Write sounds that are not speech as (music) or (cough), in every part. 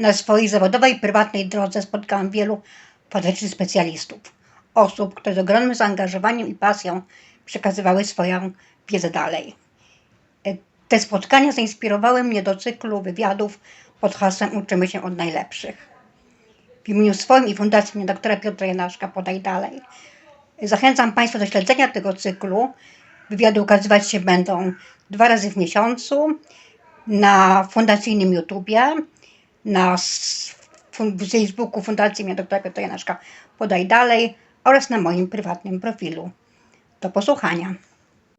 Na swojej zawodowej, prywatnej drodze spotkałam wielu fantastycznych specjalistów. Osób, które z ogromnym zaangażowaniem i pasją przekazywały swoją wiedzę dalej. E, Te spotkania zainspirowały mnie do cyklu wywiadów pod hasłem Uczymy się od najlepszych. W imieniu swoim i Fundacji doktora Piotra Janaszka podaj dalej. Zachęcam Państwa do śledzenia tego cyklu. Wywiady ukazywać się będą dwa razy w miesiącu na fundacyjnym YouTubie, na Facebooku Fundacji mnie doktora Piotra Janaszka podaj dalej oraz na moim prywatnym profilu. Do posłuchania.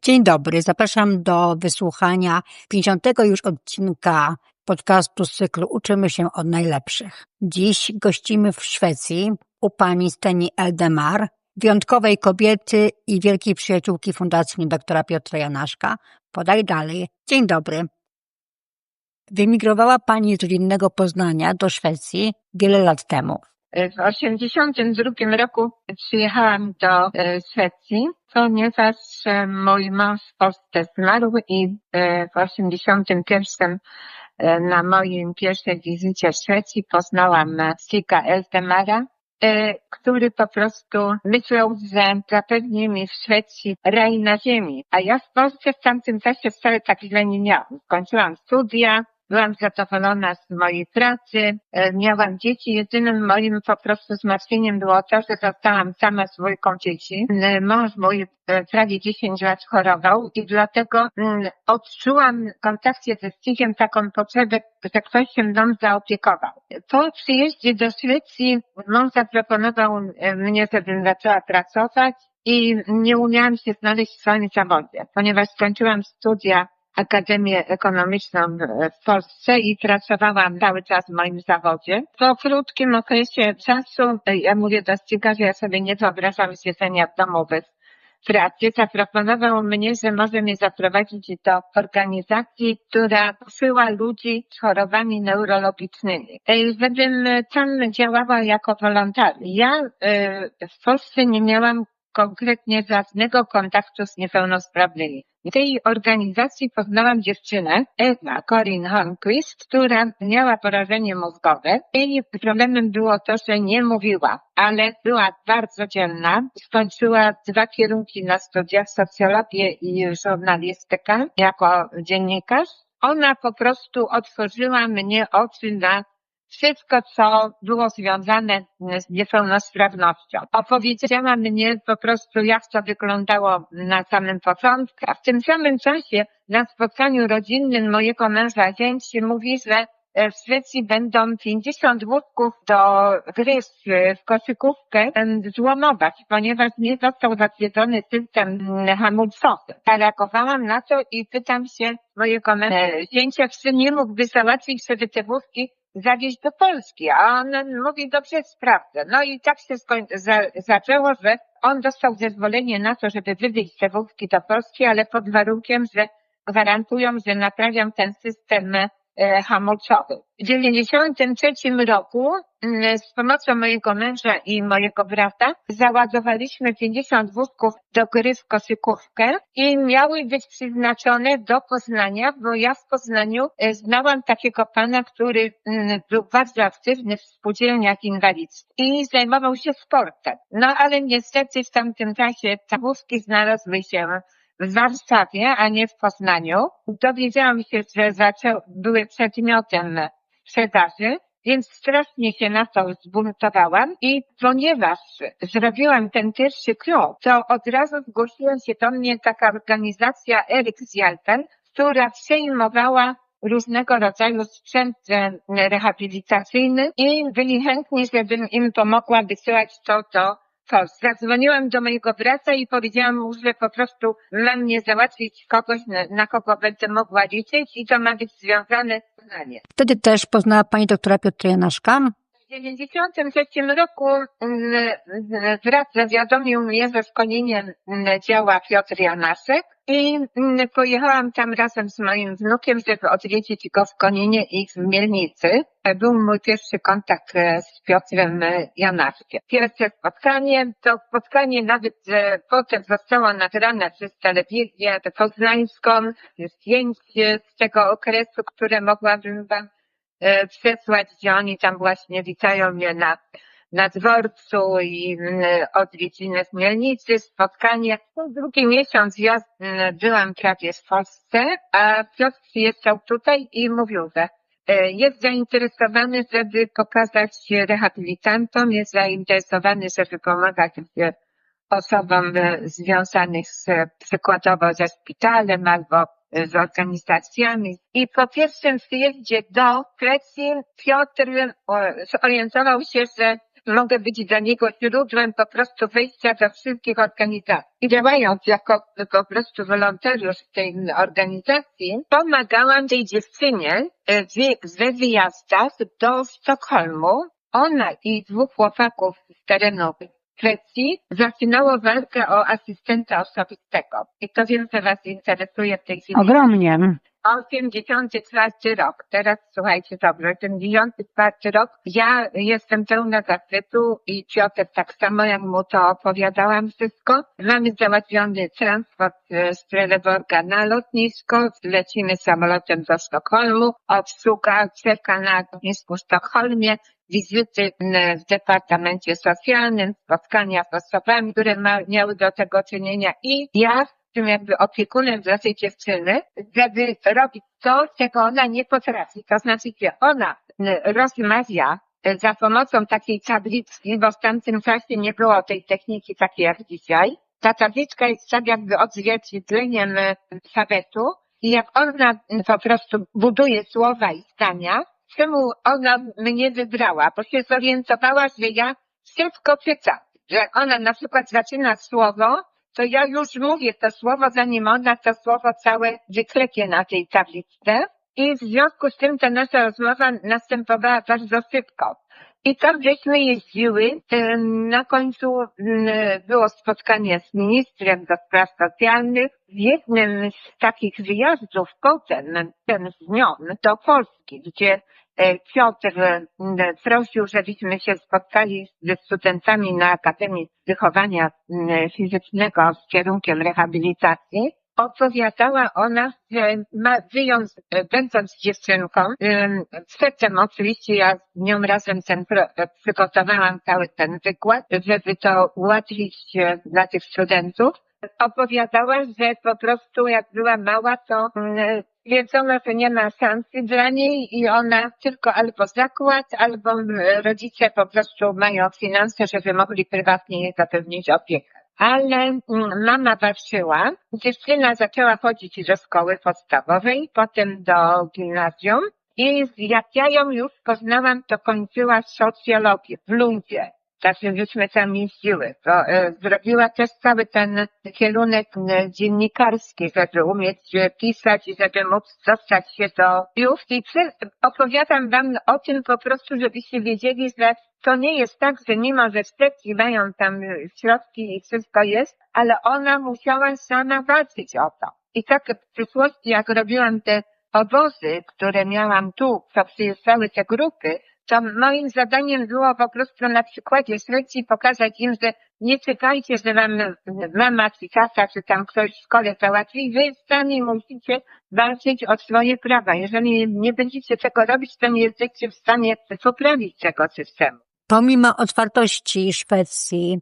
Dzień dobry, zapraszam do wysłuchania 50. już odcinka podcastu z cyklu Uczymy się od najlepszych. Dziś gościmy w Szwecji u pani Steni Eldemar, wyjątkowej kobiety i wielkiej przyjaciółki Fundacji doktora Piotra Janaszka. Podaj dalej. Dzień dobry. Wyemigrowała pani z rodzinnego Poznania do Szwecji wiele lat temu. W 1982 roku przyjechałam do e, Szwecji, ponieważ e, mój mąż w Polsce zmarł i e, w 1981 e, na moim pierwszej wizycie w Szwecji poznałam Stika Eltemara, który po prostu myślał, że zapewni mi w Szwecji raj na ziemi. A ja w Polsce w tamtym czasie wcale tak źle nie miałam. Skończyłam studia, Byłam zadowolona z mojej pracy, e, miałam dzieci. Jedynym moim po prostu zmartwieniem było to, że zostałam sama z dwójką dzieci. E, Mąż mój e, prawie 10 lat chorował i dlatego mm, odczułam w kontakcie ze Stigiem taką potrzebę, że ktoś się mną zaopiekował. Po przyjeździe do Szwecji mąż zaproponował mnie, żebym zaczęła pracować i nie umiałam się znaleźć w swoim zawodzie, ponieważ skończyłam studia Akademię Ekonomiczną w Polsce i pracowałam cały czas w moim zawodzie. Po krótkim okresie czasu, ja mówię do że ja sobie nie wyobrażam siedzenia w domu bez pracy, zaproponował mnie, że może mnie zaprowadzić do organizacji, która szyła ludzi z chorobami neurologicznymi. E, Żebym tam działała jako wolontariusz. Ja e, w Polsce nie miałam konkretnie żadnego kontaktu z niepełnosprawnymi. W tej organizacji poznałam dziewczynę, Ewa Corin Holmquist, która miała porażenie mózgowe. Jej problemem było to, że nie mówiła, ale była bardzo dzielna. Skończyła dwa kierunki na studiach, socjologię i żurnalistykę jako dziennikarz. Ona po prostu otworzyła mnie oczy na wszystko, co było związane z niepełnosprawnością. Opowiedziała mnie po prostu, jak to wyglądało na samym początku, a w tym samym czasie na spotkaniu rodzinnym mojego męża zięć mówi, że e, w Szwecji będą 50 wódków do gry w- koszykówkę złomować, ponieważ nie został zatwierdzony system hamulcowy. Zareagowałam na to i pytam się mojego męża, e, zięcia, czy nie mógłby załatwić, żeby te wódki zawieźć do Polski, a on mówi, dobrze, sprawdzę. No i tak się skoń- za- zaczęło, że on dostał zezwolenie na to, żeby wywieźć te wódki do Polski, ale pod warunkiem, że gwarantują, że naprawiam ten system e, hamulcowy. W 1993 roku mm, z pomocą mojego męża i mojego brata załadowaliśmy 50 wózków do gry w koszykówkę i miały być przeznaczone do Poznania, bo ja w Poznaniu e, znałam takiego pana, który mm, był bardzo aktywny w spółdzielniach inwalidzkich i zajmował się sportem. No ale niestety w tamtym czasie te wózki znalazły się w Warszawie, a nie w Poznaniu. Dowiedziałam się, że zaczą, były przedmiotem sprzedaży, więc strasznie się na to zbuntowałam i ponieważ zrobiłam ten pierwszy krok, to od razu zgłosiła się do mnie taka organizacja Erik Zjalpen, która przejmowała różnego rodzaju sprzęt e, rehabilitacyjny i byli chętni, żebym im pomogła wysyłać to do Polski. Zadzwoniłam do mojego brata i powiedziałam mu, że po prostu mam mnie załatwić kogoś, na, na kogo będę mogła liczyć i to ma być związane z. Wtedy też poznała pani doktora Piotra Janaszka. W 1993 roku mm, mm, brat zawiadomił mnie, że w Koninie mm, działa Piotr Janaszek i pojechałam tam razem z moim wnukiem, żeby odwiedzić go w Koninie i w Mielnicy. Był mój pierwszy kontakt e, z Piotrem Janaszkiem. Pierwsze spotkanie, to spotkanie nawet e, potem zostało nagrane przez telewizję poznańską, zdjęć z tego okresu, które mogłabym wam przesłać, gdzie oni tam właśnie witają mnie na, na dworcu i mm, odwiedziny w Mielnicy, spotkanie. No, drugi miesiąc ja mm, byłam prawie w Polsce, a Piotr przyjeżdżał tutaj i mówił, że e, jest zainteresowany, żeby pokazać rehabilitantom, jest zainteresowany, żeby pomagać e, osobom e, związanych z, przykładowo ze szpitalem albo e, z organizacjami. I po pierwszym przyjeździe do Grecji Piotr o, zorientował się, że mogę być dla niego źródłem po prostu wyjścia do wszystkich organizacji. I działając jako po prostu wolontariusz w tej organizacji, pomagałam tej dziewczynie e, we wyjazdach do Sztokholmu. Ona i dwóch chłopaków z terenu Grecji zaczynało walkę o asystenta osobistego. I to wiem, że Was interesuje w tej chwili. Ogromnie. 84 rok. Teraz słuchajcie dobrze, ten 94 rok. Ja jestem pełna zachwytu i Piotr tak samo jak mu to opowiadałam wszystko. Mamy załatwiony transport e, z Trelleborga na lotnisko. Lecimy samolotem do Sztokholmu. Obsługa czeka na lotnisku w Sztokholmie. Wizyty w Departamencie Socjalnym, spotkania z osobami, które ma, miały do tego czynienia i ja tym jakby opiekunem dla tej dziewczyny, żeby robić to, czego ona nie potrafi. To znaczy, że ona m, rozmawia e, za pomocą takiej tabliczki, bo w tamtym czasie nie było tej techniki takiej jak dzisiaj. Ta tabliczka jest tak jakby odzwierciedleniem e, alfabetu i jak ona po prostu buduje słowa i zdania, czemu ona mnie wybrała, bo się zorientowała, że ja szybko czytam. Że ona na przykład zaczyna słowo, to ja już mówię to słowo, zanim ona to słowo całe wyklepie na tej tabliczce. I w związku z tym ta nasza rozmowa następowała bardzo szybko. I tam żeśmy jeździły. em, Na końcu mm, było spotkanie z ministrem do spraw socjalnych. W jednym z takich wyjazdów potem, ten z nią, do Polski, gdzie Piotr mm, prosił, żebyśmy się spotkali ze studentami na Akademii Wychowania Fizycznego z kierunkiem rehabilitacji. Opowiadała ona, że ma wyjąć, e, będąc dziewczynką, em, przedtem oczywiście ja z nią razem ten, e, przygotowałam cały ten wykład, żeby to ułatwić e, dla tych studentów. Opowiadała, że po prostu jak była mała, to mm, wiedzono, że nie ma szansy dla niej i ona tylko albo zakład, albo mm, rodzice po prostu mają finanse, żeby mogli prywatnie jej zapewnić opiekę. Ale mm, mama walczyła. Dziewczyna zaczęła chodzić do szkoły podstawowej, potem do gimnazjum i jak ja ją już poznałam, to kończyła socjologię w Lundzie. Także żeśmy tam jeździły. To, e, zrobiła też cały ten kierunek e, dziennikarski, żeby umieć e, pisać i żeby móc dostać się do biur. I przy, opowiadam wam o tym po prostu, żebyście wiedzieli, że to nie jest tak, że mimo, że wstecki mają tam e, środki i wszystko jest, ale ona musiała sama walczyć o to. I tak w przyszłości, jak robiłam te obozy, które miałam tu, co przyjeżdżały te grupy, to moim zadaniem było po prostu na przykładzie Szwecji pokazać im, że nie czekajcie, że wam mama czy tata, czy tam ktoś w szkole załatwi. Wy sami musicie walczyć o swoje prawa. Jeżeli nie będziecie tego robić, to nie jesteście w stanie poprawić tego systemu. Pomimo otwartości Szwecji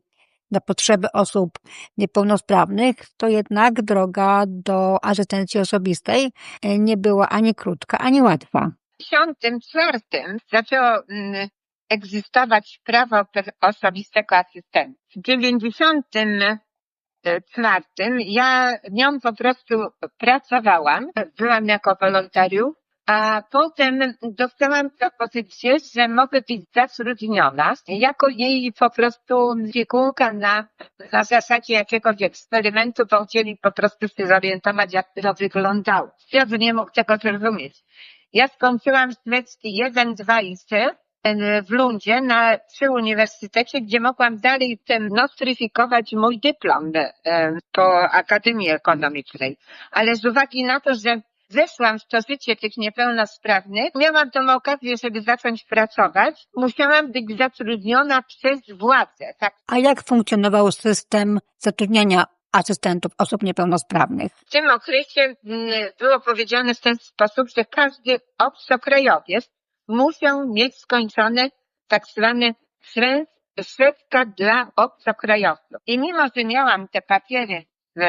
na potrzeby osób niepełnosprawnych, to jednak droga do asystencji osobistej nie była ani krótka, ani łatwa. W 1954 zaczęło mm, egzystować prawo osobistego asystenta. W 1994 ja nią po prostu pracowałam, byłam jako wolontariusz, a potem dostałam propozycję, że mogę być zatrudniona jako jej po prostu piekunka na, na zasadzie jakiegoś eksperymentu, bo chcieli po prostu się zorientować, jak to wyglądało. Piotr nie mógł tego zrozumieć. Ja skończyłam szwedzki 1, 2 i 3 e, w Lundzie na, przy uniwersytecie, gdzie mogłam dalej ten nostryfikować mój dyplom e, po Akademii Ekonomicznej. Ale z uwagi na to, że weszłam w to życie tych niepełnosprawnych, miałam tą okazję, żeby zacząć pracować, musiałam być zatrudniona przez władzę. Tak A jak funkcjonował system zatrudniania asystentów osób niepełnosprawnych? W tym okresie mm, było powiedziane w ten sposób, że każdy obcokrajowiec muszą mieć skończone tak zwane środka dla obcokrajowców. I mimo, że miałam te papiery z,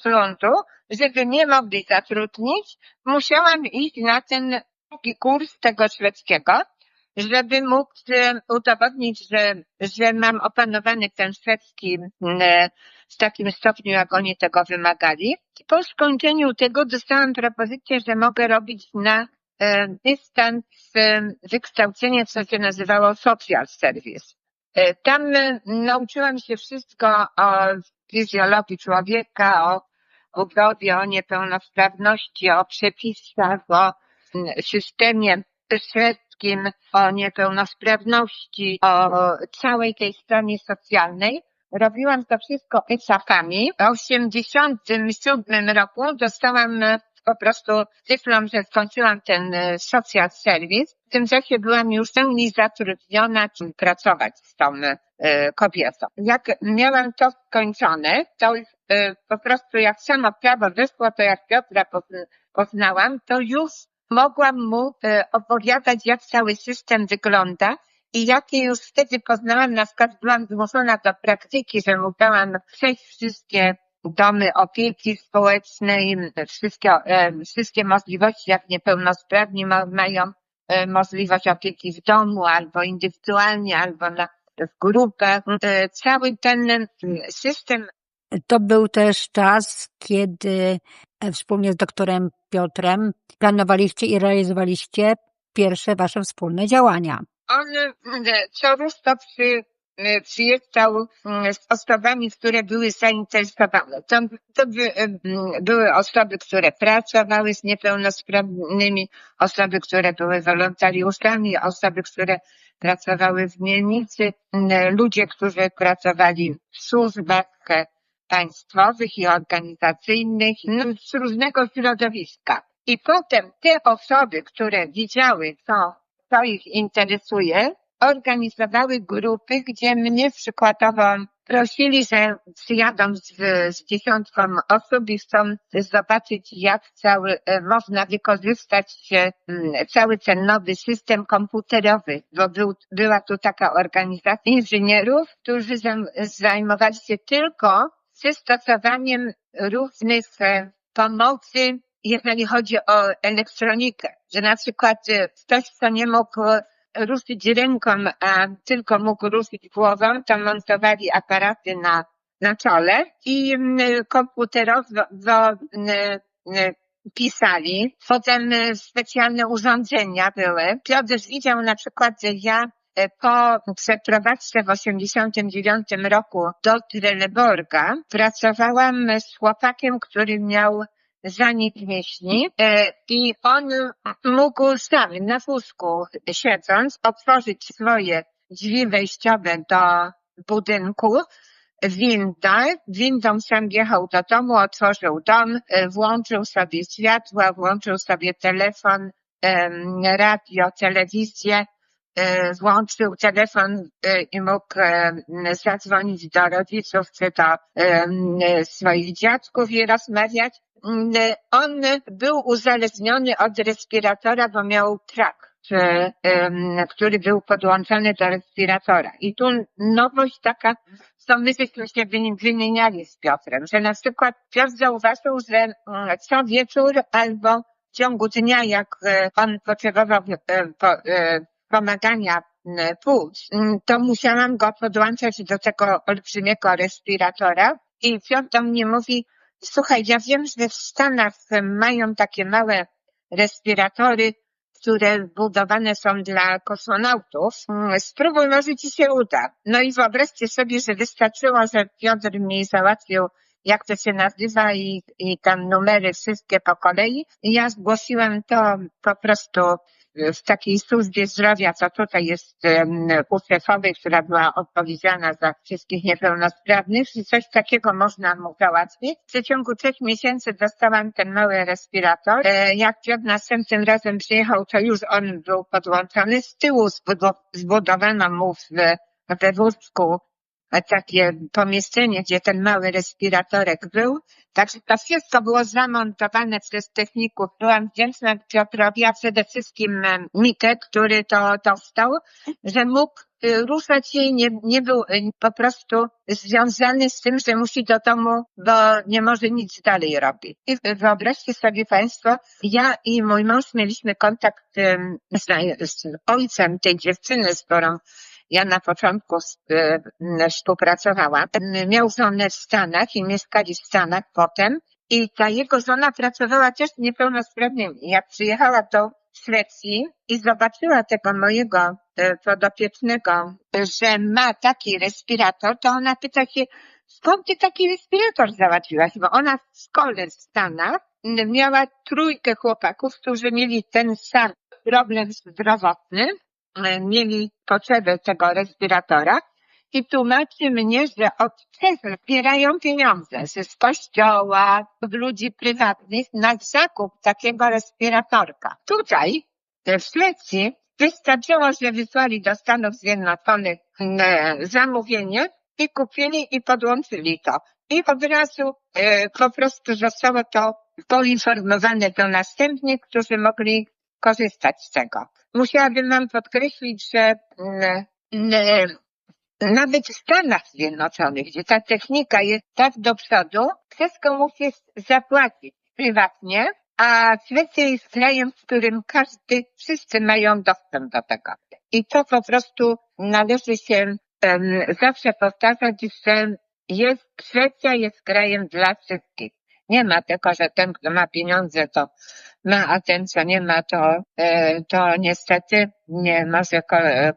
z lądu, żeby mnie mogli zatrudnić, musiałam iść na ten drugi kurs tego szwedzkiego, żeby móc e, udowodnić, że, że mam opanowany ten szwedzki m, w takim stopniu, jak oni tego wymagali. Po skończeniu tego dostałam propozycję, że mogę robić na e, dystans e, wykształcenie, co się nazywało social service. E, Tam nauczyłam się wszystko o fizjologii człowieka, o urodzie, o niepełnosprawności, o przepisach, o mm, systemie szwedzkim, o niepełnosprawności, o całej tej stronie socjalnej. Robiłam to wszystko etapami. W 87 roku dostałam e, po prostu dyplom, że skończyłam ten e, social service. W tym czasie byłam już w pełni zatrudniona, pracować z tą e, kobietą. Jak miałam to skończone, to po prostu jak samo prawo wyszło, to jak Piotra pozn- poznałam, to już mogłam mu e, opowiadać, jak cały system wygląda i jakie już wtedy poznałam, na przykład byłam zmuszona do praktyki, że musiałam przejść wszystkie domy opieki społecznej, wszystkie, e, wszystkie możliwości, jak niepełnosprawni ma, mają e, możliwość opieki w domu, albo indywidualnie, albo na, w grupach. Cały ten e, system To był też czas, kiedy wspólnie z doktorem Piotrem planowaliście i realizowaliście pierwsze wasze wspólne działania. on e, co rusz to przy, e, przyjeżdżał z osobami, które były zainteresowane. To, to by, e, były osoby, które pracowały z niepełnosprawnymi, osoby, które były wolontariuszami, osoby, które pracowały w mielnicy, ludzie, którzy pracowali w służbach e, państwowych i organizacyjnych, z różnego środowiska. I potem te osoby, które widziały, co co ich interesuje, organizowały grupy, gdzie mnie przykładowo prosili, że przyjadą z, z dziesiątką osób i chcą zobaczyć, jak cały, e, można wykorzystać cały ten nowy system komputerowy, bo był, była tu taka organizacja inżynierów, którzy zajmowali się tylko przystosowaniem różnych e, pomocy jeżeli chodzi o elektronikę, że na przykład e, ktoś, kto nie mógł ruszyć ręką, a tylko mógł ruszyć głową, to montowali aparaty na, na czole i komputerowo pisali. Potem e, specjalne urządzenia były. Piotr widział na przykład, że ja po przeprowadzce w 89 roku do Trelleborga pracowałam z chłopakiem, który miał zanik mięśni e, i on mógł sam na wózku siedząc otworzyć swoje drzwi wejściowe do budynku, winda, windą sam wjechał do domu, otworzył dom, e, włączył sobie światła, włączył sobie telefon, radio, telewizję, e, włączył telefon e, i mógł em, zadzwonić do rodziców czy do swoich dziadków i rozmawiać. Mm, On był uzależniony od respiratora, bo miał trak, który był podłączony do respiratora. I tu nowość taka, co my się wymi- wymieniali z Piotrem, że na przykład Piotr zauważył, że mm, co wieczór albo w ciągu dnia, jak e, on potrzebował po, pomagania m, płuc, to musiałam go podłączać do tego olbrzymiego respiratora i Piotr do mnie mówi, słuchaj, ja wiem, że w Stanach mają takie małe respiratory, które budowane są dla kosmonautów. Spróbuj, może ci się uda. No i wyobraźcie sobie, że wystarczyło, że Piotr mi załatwił, jak to się nazywa i, i tam numery wszystkie po kolei. Ja zgłosiłem to po prostu w takiej służbie zdrowia, co tutaj jest u szefowej, która była odpowiedzialna za wszystkich niepełnosprawnych, i coś takiego można mu załatwić. W przeciągu trzech miesięcy dostałam ten mały respirator. E, Jak Piotr następnym razem przyjechał, to już on był podłączony. Z tyłu zbudo- zbudowano mu w, we wózku takie pomieszczenie, gdzie ten mały respiratorek był. Także to wszystko było zamontowane przez techników. Byłam wdzięczna Piotrowi, a przede wszystkim Mikę, który to dostał, że mógł y, ruszać się i nie, nie był y, po prostu związany z tym, że musi do domu, bo nie może nic dalej robić. I wyobraźcie sobie Państwo, ja i mój mąż mieliśmy kontakt z, z ojcem tej dziewczyny, z którą ja na początku y, współpracowałam. Miał żonę w Stanach i mieszkali w Stanach potem. I ta jego żona pracowała też z. Jak przyjechała do Szwecji i zobaczyła tego mojego e, podopiecznego, że ma taki respirator, to ona pyta się, skąd ty taki respirator załatwiłaś? Bo ona w szkole w Stanach miała trójkę chłopaków, którzy mieli ten sam problem zdrowotny, e, mieli potrzebę tego respiratora i tłumaczy mnie, że od zbierają pieniądze z kościoła, od ludzi prywatnych na zakup takiego respiratorka. Tutaj, w Szwecji, wystarczyło, że wysłali do Stanów Zjednoczonych e, zamówienie i kupili i podłączyli to. I od razu e, po prostu zostało to poinformowane do następnych, którzy mogli korzystać z tego. Musiałabym wam podkreślić, że mm, mm, nawet w Stanach Zjednoczonych, gdzie ta technika jest tak do przodu, wszystko musi zapłacić prywatnie, a Szwecja jest krajem, w którym każdy, wszyscy mają dostęp do tego. I to po prostu należy się um, zawsze powtarzać, że jest, Szwecja jest krajem dla wszystkich. Nie ma tego, że ten, kto ma pieniądze, to ma, a ten, co nie ma, to, e, to niestety nie może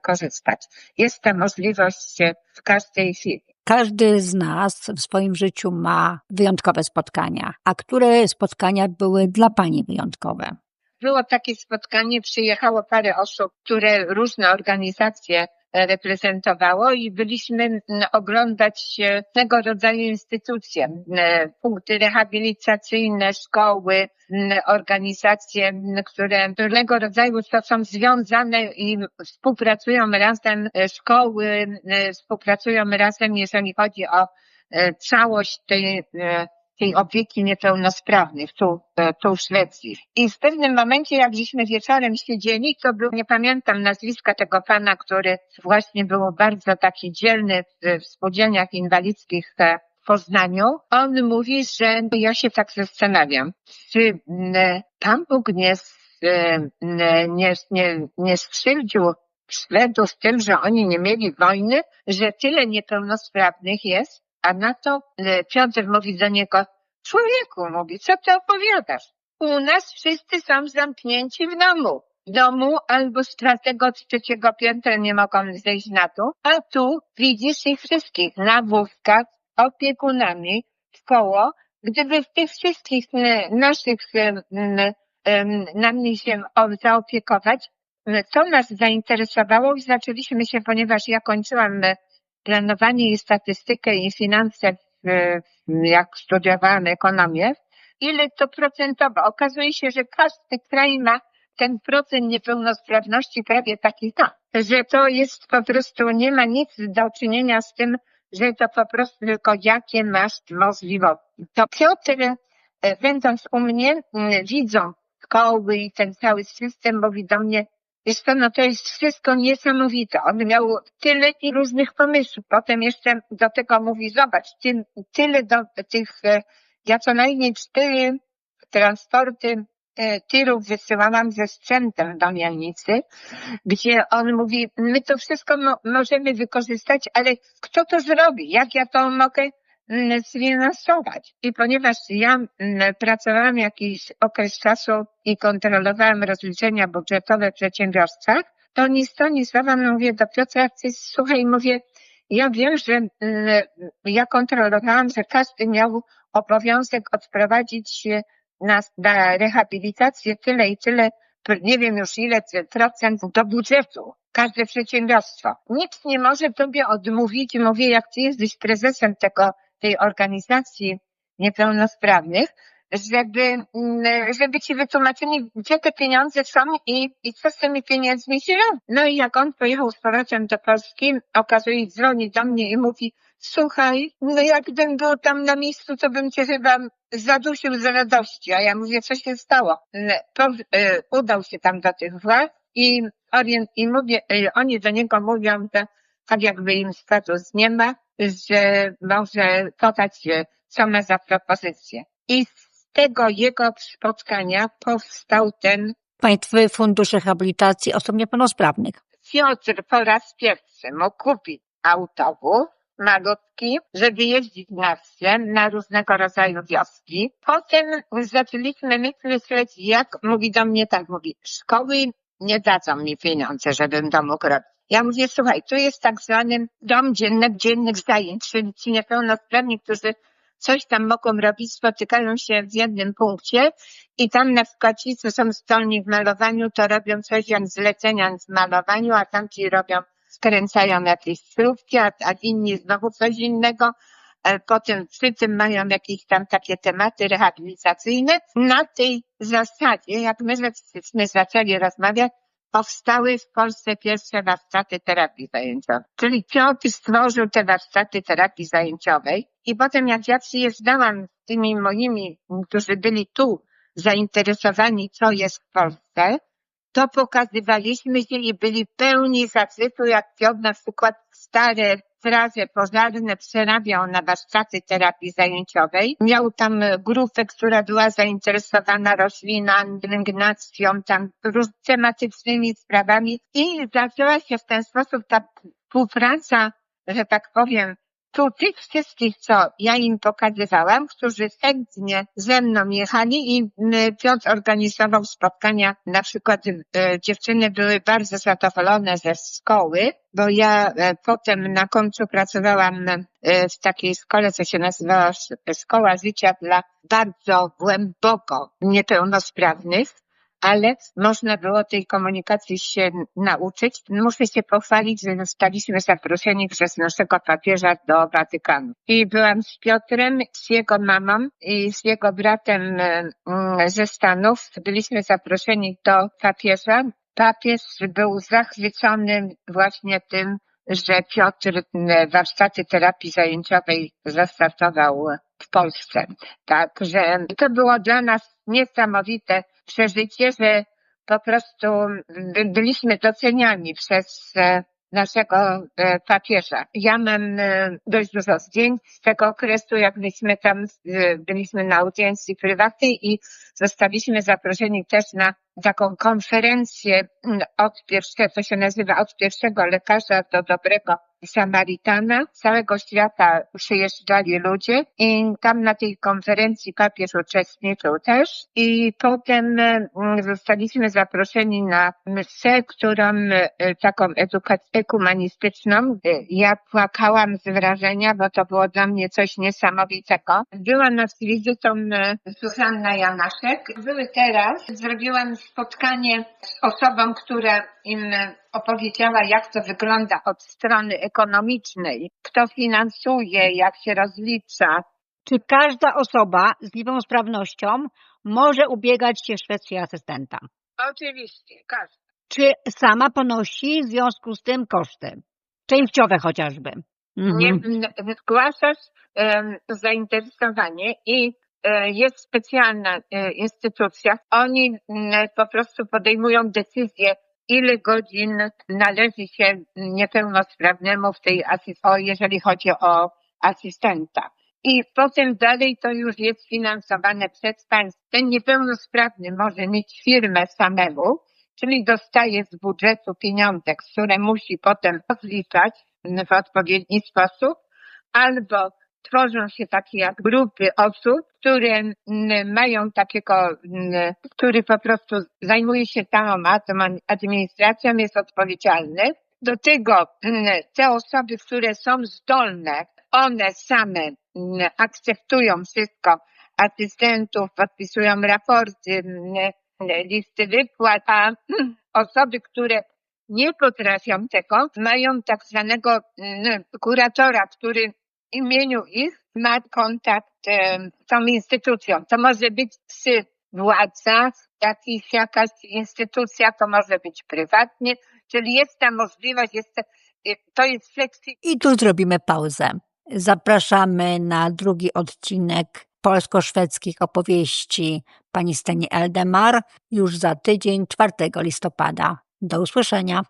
korzystać. Jest ta możliwość w każdej chwili. Każdy z nas w swoim życiu ma wyjątkowe spotkania. A które spotkania były dla Pani wyjątkowe? Było takie spotkanie, przyjechało parę osób, które różne organizacje reprezentowało i byliśmy mm, oglądać tego rodzaju instytucje, mm, punkty rehabilitacyjne, szkoły, mm, organizacje, które różnego rodzaju to są związane i współpracują razem, e, szkoły e, współpracują razem, jeżeli chodzi o e, całość tej tej opieki niepełnosprawnych tu, e, tu w Szwecji. I w pewnym momencie, jak żeśmy wieczorem siedzieli, to był, nie pamiętam nazwiska tego pana, który właśnie był bardzo taki dzielny w spółdzielniach inwalidzkich e, w Poznaniu. On mówi, że ja się tak zastanawiam, czy Pan Bóg nie, nie, nie, nie skrzywdził Szwedów tym, że oni nie mieli wojny, że tyle niepełnosprawnych jest, a na to e, Piotr mówi do niego, człowieku, mówi, co ty opowiadasz? U nas wszyscy są zamknięci w domu. W domu albo z czwartego, trzeciego piętra nie mogą zejść na dół, a tu widzisz ich wszystkich na wózkach, opiekunami, w koło. Gdyby w tych wszystkich e, naszych nami się zaopiekować, to nas zainteresowało i zaczęliśmy się, ponieważ ja kończyłam planowanie i statystykę i finanse, jak studiowałam ekonomię, ile to procentowo. Okazuje się, że każdy kraj ma ten procent niepełnosprawności prawie taki sam, że to jest po prostu, nie ma nic do czynienia z tym, że to po prostu tylko jakie masz możliwości. To Piotr, e, będąc u mnie, widzą szkoły i ten cały system, mówi do mnie, Wiesz co, no to jest wszystko niesamowite. On miał tyle i różnych pomysłów. Potem jeszcze do tego mówi, zobacz, ty, tyle do tych, e, ja co najmniej cztery transporty e, tirów wysyłałam ze sprzętem do Mielnicy, gdzie on mówi, my to wszystko mo możemy wykorzystać, ale kto to zrobi? Jak ja to mogę sfinansować. I ponieważ ja pracowałam jakiś okres czasu i kontrolowałam rozliczenia budżetowe w przedsiębiorstwach, to ni z to, ni słowa mówię do Piotra, słuchaj, mówię, ja wiem, że ja kontrolowałam, że każdy miał obowiązek odprowadzić na, na rehabilitację tyle i tyle, nie wiem już ile procent do budżetu każde przedsiębiorstwo. Nikt nie może tobie odmówić, mówię, jak ty jesteś prezesem tego tej organizacji niepełnosprawnych, żeby, mm, żeby ci wytłumaczyli, gdzie te pieniądze są i, i co z tymi pieniędzmi się robi. No i jak on pojechał z powrotem do Polski, okazuje dzwoni do mnie i mówi, słuchaj, no jakbym był tam na miejscu, to bym cię chyba zadusił z radości. A ja mówię, co się stało? Po, e, udał się tam do tych władz i, orient, i mówię, e, oni do niego mówią, że tak jakby im status nie ma, że może podać, e, co ma za propozycję. I z tego jego spotkania powstał ten Państwowy Fundusz Rehabilitacji Osób Niepełnosprawnych. Piotr po raz pierwszy mógł kupić autobus malutki, żeby jeździć na wsie, na różnego rodzaju wioski. Potem zaczęliśmy myśleć, jak mówi do mnie tak, mówi, szkoły nie dadzą mi pieniądze, żebym to mógł robić. Ja mówię, słuchaj, tu jest tak zwany dom dziennych, dziennych zajęć, czyli ci niepełnosprawni, którzy coś tam mogą robić, spotykają się w jednym punkcie i tam na przykład ci, co są zdolni w malowaniu, to robią coś jak zlecenia w malowaniu, a tamci robią, skręcają jakieś śrubki, a, a inni znowu coś innego. E, Potem przy tym mają jakieś tam takie tematy rehabilitacyjne. Na tej zasadzie, jak my żeśmy zaczęli rozmawiać, powstały w Polsce pierwsze warsztaty terapii zajęciowej. Czyli Piotr stworzył te warsztaty terapii zajęciowej i potem jak ja przyjeżdżałam z tymi moimi, którzy byli tu zainteresowani, co jest w Polsce, to pokazywaliśmy się i byli pełni zachwytu, jak Piotr na przykład stare straże pożarne przerabiał na warsztaty terapii zajęciowej. Miał tam grupę, która była zainteresowana roślinami, pielęgnacją, tam tematycznymi sprawami i zaczęła się w ten sposób ta współpraca, że tak powiem, tu tych wszystkich, co ja im pokazywałam, którzy chętnie ze mną jechali i m, Piotr organizował spotkania. Na przykład e, dziewczyny były bardzo zadowolone ze szkoły, bo ja e, potem na końcu pracowałam w takiej szkole, co się nazywała Sz- Szkoła Życia dla bardzo głęboko niepełnosprawnych ale można było tej komunikacji się nauczyć. Muszę się pochwalić, że zostaliśmy zaproszeni przez naszego papieża do Watykanu. I byłam z Piotrem, z jego mamą i z jego bratem e, mm, ze Stanów. Byliśmy zaproszeni do papieża. Papież był zachwycony właśnie tym, że Piotr warsztaty terapii zajęciowej zastartował w Polsce. Także to było dla nas niesamowite przeżycie, że po prostu by- byliśmy doceniani przez e, naszego e, papieża. Ja mam e, dość dużo zdjęć z tego okresu, jak byliśmy tam, byliśmy na audiencji prywatnej i zostaliśmy zaproszeni też na taką konferencję mm, od pierwszego, co się nazywa od pierwszego lekarza do dobrego Samaritana. Z całego świata przyjeżdżali ludzie i tam na tej konferencji papież uczestniczył też i potem mm, zostaliśmy zaproszeni na mszę, którą e, taką edukację ekumenistyczną. E, Ja płakałam z wrażenia, bo to było dla mnie coś niesamowitego. Była nas wizytą e, Zuzanna Janaszek. Były teraz, zrobiłam spotkanie z osobą, która im e, opowiedziała, jak to wygląda od strony ekonomicznej, kto finansuje, jak się rozlicza. Czy każda osoba z niepełnosprawnością może ubiegać się w Szwecji o asystenta? Oczywiście, każdy. Czy sama ponosi w związku z tym koszty? Częściowe chociażby. Nie, Mhm. m, zgłaszasz zainteresowanie i e, jest specjalna e, instytucja. Oni po prostu podejmują decyzję, ile godzin należy się niepełnosprawnemu w tej asystencji, jeżeli chodzi o asystenta. I potem dalej to już jest finansowane przez państwo. Ten niepełnosprawny może mieć firmę samemu, czyli dostaje z budżetu pieniądze, które musi potem rozliczać w odpowiedni sposób, albo tworzą się takie jak grupy osób, które mm, mają takiego, mm, który po prostu zajmuje się adm- administracją, jest odpowiedzialny. Do tego mm, te osoby, które są zdolne, one same akceptują wszystko, asystentów, podpisują raporty, listy wypłat, a (clears throat) osoby, które nie potrafią tego, mają tak zwanego kuratora, który imieniu ich ma kontakt z tą instytucją. To może być przy władzach, jakiś, jakaś instytucja, to może być prywatnie, czyli jest ta możliwość, jest, e, to jest fleksy, I tu zrobimy pauzę. Zapraszamy na drugi odcinek polsko-szwedzkich opowieści pani Steni Eldemar już za tydzień, 4 listopada. Do usłyszenia.